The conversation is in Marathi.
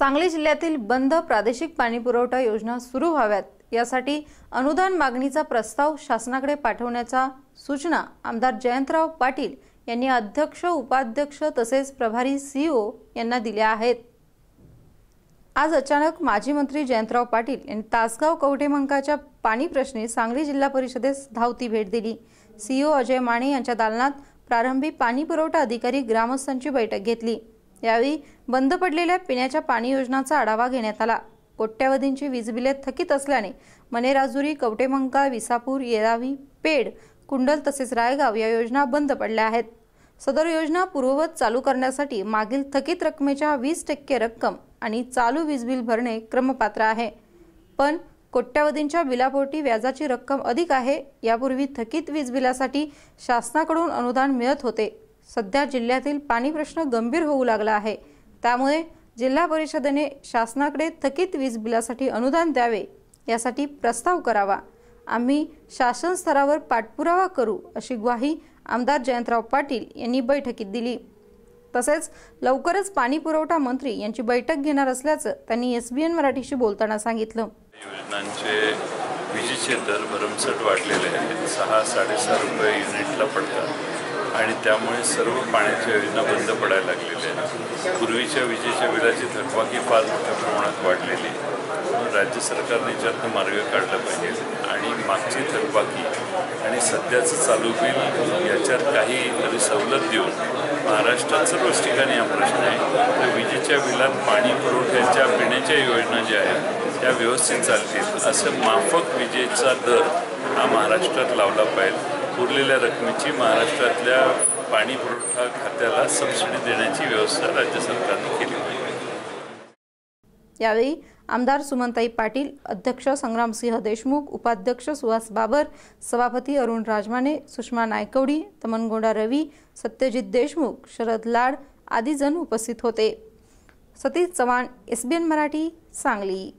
सांगली जिल्ह्यातील बंद प्रादेशिक पाणीपुरवठा योजना सुरू व्हाव्यात. यासाठी अनुदान मागणीचा प्रस्ताव शासनाकडे पाठवण्याच्या सूचना आमदार जयंतराव पाटील यांनी अध्यक्ष उपाध्यक्ष तसेच प्रभारी सीईओ यांना दिल्या आहेत. आज अचानक माजी मंत्री जयंतराव पाटील यांनी तासगाव कवठेमंकाच्या पाणी प्रश्नी सांगली जिल्हा परिषदेस धावती भेट दिली. सीईओ अजय माने यांच्या दालनात प्रारंभी पाणी पुरवठा अधिकारी ग्रामस्थांची बैठक घेतली. यावेळी बंद पडलेल्या पिण्याच्या पाणी योजनाचा आढावा घेण्यात आला. कोट्यावधींची वीज बिले थकीत असल्याने मनेराजुरी कवटेमंका विसापूर येरावी पेड कुंडल तसेच रायगाव या योजना बंद पडल्या आहेत. सदर योजना पूर्ववत चालू करण्यासाठी मागील थकीत रकमेच्या वीस टक्के रक्कम आणि चालू वीज बिल भरणे क्रमपात्र आहे. पण कोट्यावधींच्या बिलापोटी व्याजाची रक्कम अधिक आहे. यापूर्वी थकीत वीज बिलासाठी शासनाकडून अनुदान मिळत होते. सध्या जिल्ह्यातील पाणी प्रश्न गंभीर होऊ लागला आहे. त्यामुळे जिल्हा परिषदेने शासनाकडे थकीत वीज बिलासाठी अनुदान द्यावे यासाठी प्रस्ताव करावा. आम्ही शासन स्तरावर पाठपुरावा करू अशी ग्वाही आमदार जयंतराव पाटील यांनी बैठकीत दिली. तसेच लवकरच पाणी पुरवठा मंत्री यांची बैठक घेणार असल्याचं त्यांनी एस बी एन मराठीशी बोलताना सांगितलं. योजनांचे विजेचे दर भरमसट वाढलेले आहेत. सहा साडेसहा रुपये युनिटला पडतात. आणि त्यामुळे सर्व पाण्याच्या योजना बंद पडायला लागलेल्या आहेत पूर्वीच्या विजेच्या बिलाची थकबाकी फार मोठ्या प्रमाणात वाढलेली आहे. राज्य सरकारने याच्यातनं मार्ग काढला पाहिजे आणि मागची थकबाकी आणि सध्याचं चालू बिल याच्यात काही तरी सवलत देऊन महाराष्ट्रात सर्वच ठिकाणी हा प्रश्न आहे. तर विजेच्या बिलात पाणी पुरवठ्याच्या पिण्याच्या योजना ज्या आहेत त्या व्यवस्थित चालतील. असं माफक विजेचा दर हा महाराष्ट्रात लावला पाहिजे. उरलेल्या रकमेची महाराष्ट्रातल्या पाणी पुरवठा खात्याला सबसिडी देण्याची व्यवस्था राज्य सरकारने केली पाहिजे यावेळी आमदार सुमनताई पाटील अध्यक्ष संग्रामसिंह देशमुख उपाध्यक्ष सुहास बाबर सभापती अरुण राजमाने सुषमा नायकवडी तमनगोंडा रवी सत्यजित देशमुख शरद लाड आदी जण उपस्थित होते. सतीश चव्हाण एसबीएन मराठी सांगली.